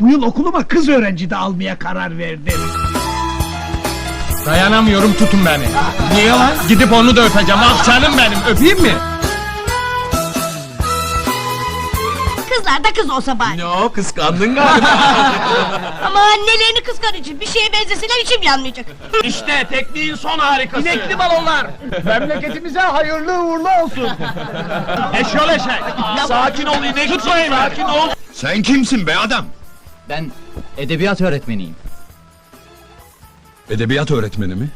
Bu yıl okuluma kız öğrenci de almaya karar verdim. Dayanamıyorum tutun beni. Niye lan? Gidip onu da öpeceğim. Ah canım benim öpeyim mi? Kızlar da kız olsa bari. Yo kıskandın galiba. Ama annelerini kıskan için bir şeye benzeseler içim yanmayacak. işte tekniğin son harikası. İnekli balonlar. Memleketimize hayırlı uğurlu olsun. Eşyol eşek. Sakin ol inek. Tutmayın sakin ol. Sen kimsin be adam? Ben edebiyat öğretmeniyim. Edebiyat öğretmeni mi?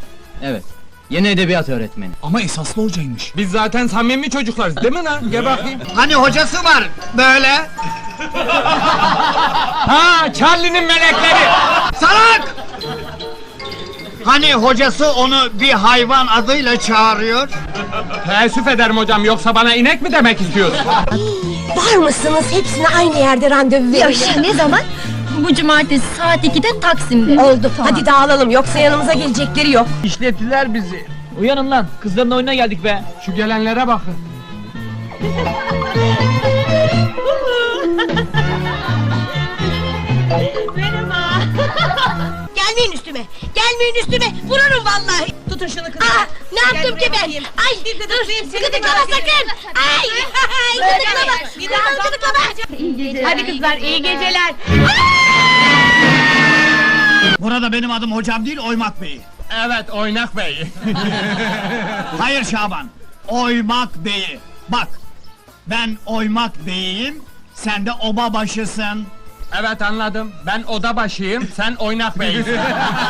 Evet. Yeni edebiyat öğretmeni. Ama esaslı hocaymış. Biz zaten samimi çocuklarız değil mi lan? Gel bakayım. Hani hocası var böyle. Ha Charlie'nin melekleri. Salak! Hani hocası onu bir hayvan adıyla çağırıyor? Teessüf ederim hocam yoksa bana inek mi demek istiyorsun? Var mısınız? Hepsine aynı yerde randevu verin. ne zaman? Bu cumartesi saat 2'de Taksim'de. Oldu. Hadi dağılalım yoksa yanımıza gelecekleri yok. İşlettiler bizi. Uyanın lan, kızların oyununa geldik be. Şu gelenlere bakın. Gelmeyin üstüme. Gelmeyin üstüme. Vururum vallahi. Tutun şunu kızım. Aa, ne yaptım ki ben? Ay dur. Gıdıklama sakın. Ay. Ay gıdıklama. Gıdıklama gıdıklama. Hadi kızlar iyi geceler. Burada benim adım hocam değil Oymak Bey. Evet oynak bey. Hayır Şaban. Oymak Bey'i. Bak. Ben Oymak Bey'im. Sen de oba başısın. evet anladım. Ben oda başıyım. Sen oynak beysin.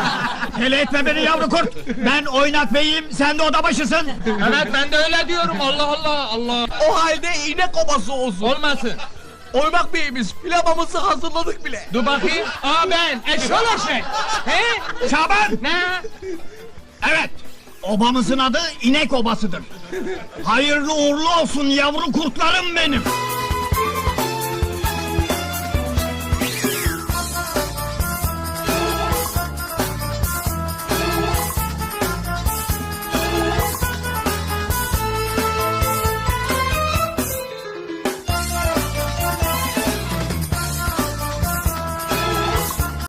Hele etme beni yavru kurt. Ben Oynak Bey'im. Sen de oda başısın. evet ben de öyle diyorum. Allah Allah Allah. O halde iğne kobası olsun. Olmasın. Oymak beyimiz, pilavımızı hazırladık bile. Dur bakayım. Aa ben. Eşyol eşek. He? Şaban. Ne? Evet. Obamızın adı inek obasıdır. Hayırlı uğurlu olsun yavru kurtlarım benim.